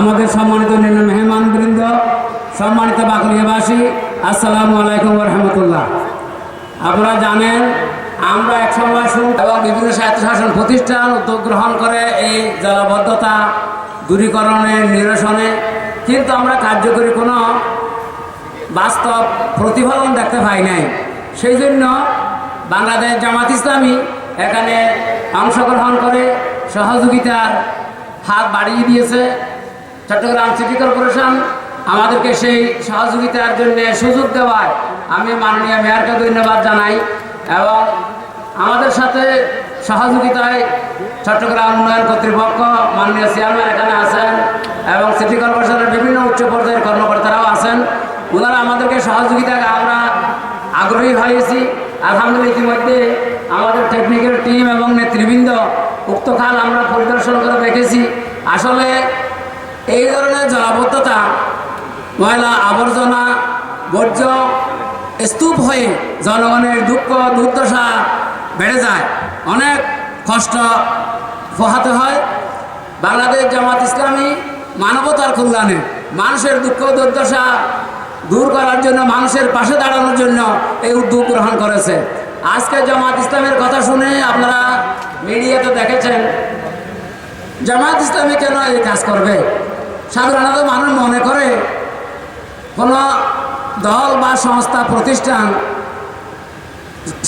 আমাদের সম্মানিত নিম্ন মেহমানবৃন্দ, সম্মানিত বাকলিয়াবাসী, আসসালামু আলাইকুম রহমতুল্লাহ। আপনারা জানেন, আমরা এক সময় শুন এবং বিভিন্ন স্বায়ত্তশাসন প্রতিষ্ঠান উদ্যোগ গ্রহণ করে এই জলাবদ্ধতা দূরীকরণে, নিরসনে, কিন্তু আমরা কার্যকরী কোনো বাস্তব প্রতিফলন দেখতে পাই নাই। সেই জন্য বাংলাদেশ জামাত ইসলামী এখানে অংশগ্রহণ করে সহযোগিতার হাত বাড়িয়ে দিয়েছে। চট্টগ্রাম সিটি কর্পোরেশন আমাদেরকে সেই সহযোগিতার জন্য সুযোগ দেওয়ায় আমি মাননীয় মেয়রকে ধন্যবাদ জানাই এবং আমাদের সাথে সহযোগিতায় চট্টগ্রাম উন্নয়ন কর্তৃপক্ষ মাননীয় চেয়ারম্যান এখানে আছেন এবং সিটি কর্পোরেশনের বিভিন্ন উচ্চ পর্যায়ের কর্মকর্তারাও আছেন। ওনারা আমাদেরকে সহযোগিতায় আমরা আগ্রহী হয়েছি। আলহামদুলিল্লাহ ইতিমধ্যে আমাদের টেকনিক্যাল টিম এবং নেতৃবৃন্দ উক্ত খাল আমরা পরিদর্শন করে দেখেছি। আসলে এই ধরনের জলাবদ্ধতা ময়লা আবর্জনা, বর্জ্য স্তূপ হয়ে জনগণের দুঃখ, দুর্দশা বেড়ে যায়। অনেক কষ্ট পোহাতে হয়। বাংলাদেশ জামাত ইসলামী মানবতার কল্যাণে মানুষের দুঃখ, দুর্দশা দূর করার জন্য, মানুষের পাশে দাঁড়ানোর জন্য এই উদ্যোগ গ্রহণ করেছে। আজকে জামাত ইসলামের কথা শুনে আপনারা মিডিয়াতে দেখেছেন, জামাত ইসলামী কেন এই কাজ করবে? সাধারণত মানুষ মনে করে, কোনো দল বা সংস্থা, প্রতিষ্ঠান,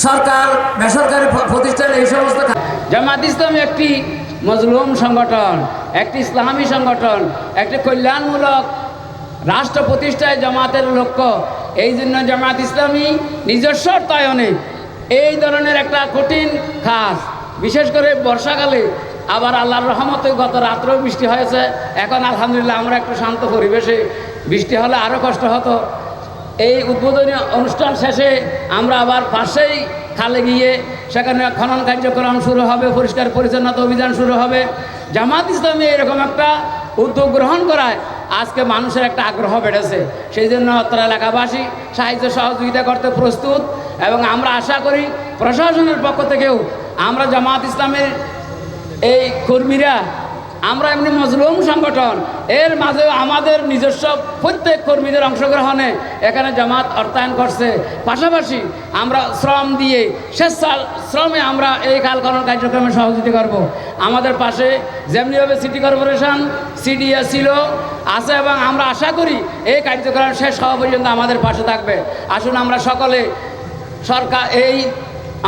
সরকার, বেসরকারি প্রতিষ্ঠান এই সমস্ত জামাত ইসলামী একটি মজলুম সংগঠন, একটি ইসলামী সংগঠন, একটি কল্যাণমূলক রাষ্ট্র প্রতিষ্ঠায় জামাতের লক্ষ্য। এই জন্য জামাত ইসলামী নিজস্ব অর্থায়নে এই ধরনের একটা কঠিন কাজ, বিশেষ করে বর্ষাকালে আবার আল্লাহর রহমতে গত রাত্রেও বৃষ্টি হয়েছে। এখন আলহামদুলিল্লাহ আমরা একটু শান্ত পরিবেশে। বৃষ্টি হলে আরও কষ্ট হতো। এই উদ্বোধনী অনুষ্ঠান শেষে আমরা আবার পাশেই খালে গিয়ে সেখানে খনন কার্যক্রম শুরু হবে, পরিষ্কার পরিচ্ছন্নতা অভিযান শুরু হবে। জামাত ইসলামী এরকম একটা উদ্যোগ গ্রহণ করায় আজকে মানুষের একটা আগ্রহ বেড়েছে। সেই জন্য অত্র এলাকাবাসী সাহায্য সহযোগিতা করতে প্রস্তুত এবং আমরা আশা করি প্রশাসনের পক্ষ থেকেও আমরা জামাত ইসলামের এই কর্মীরা, আমরা এমনি মজলুম সংগঠন, এর মাঝে আমাদের নিজস্ব প্রত্যেক কর্মীদের অংশগ্রহণে এখানে জামাত অর্থায়ন করছে। পাশাপাশি আমরা শ্রম দিয়ে স্বেচ্ছা শ্রমে আমরা এই কালকরণ কার্যক্রমে সহযোগিতা করব। আমাদের পাশে যেমনিভাবে সিটি কর্পোরেশন, সিডিএ ছিল, আছে এবং আমরা আশা করি এই কার্যক্রম শেষ হওয়া পর্যন্ত আমাদের পাশে থাকবে। আসুন আমরা সকলে সরকার, এই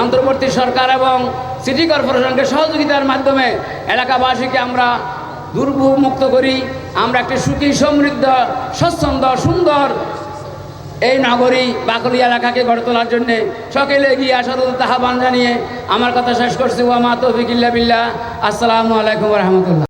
অন্তর্বর্তী সরকার এবং সিটি কর্পোরেশনকে সহযোগিতার মাধ্যমে এলাকাবাসীকে আমরা দুর্ভোগমুক্ত করি। আমরা একটি সুখী, সমৃদ্ধ স্বচ্ছন্দ সুন্দর এই নগরী বাকলি এলাকাকে গড়ে তোলার জন্যে সকলে এগিয়ে আসার বান জানিয়ে আমার কথা শেষ করছি। ওয়ামা তৌফিক বিল্লাহ। আসসালামু আলাইকুম রহমতুল্লাহ।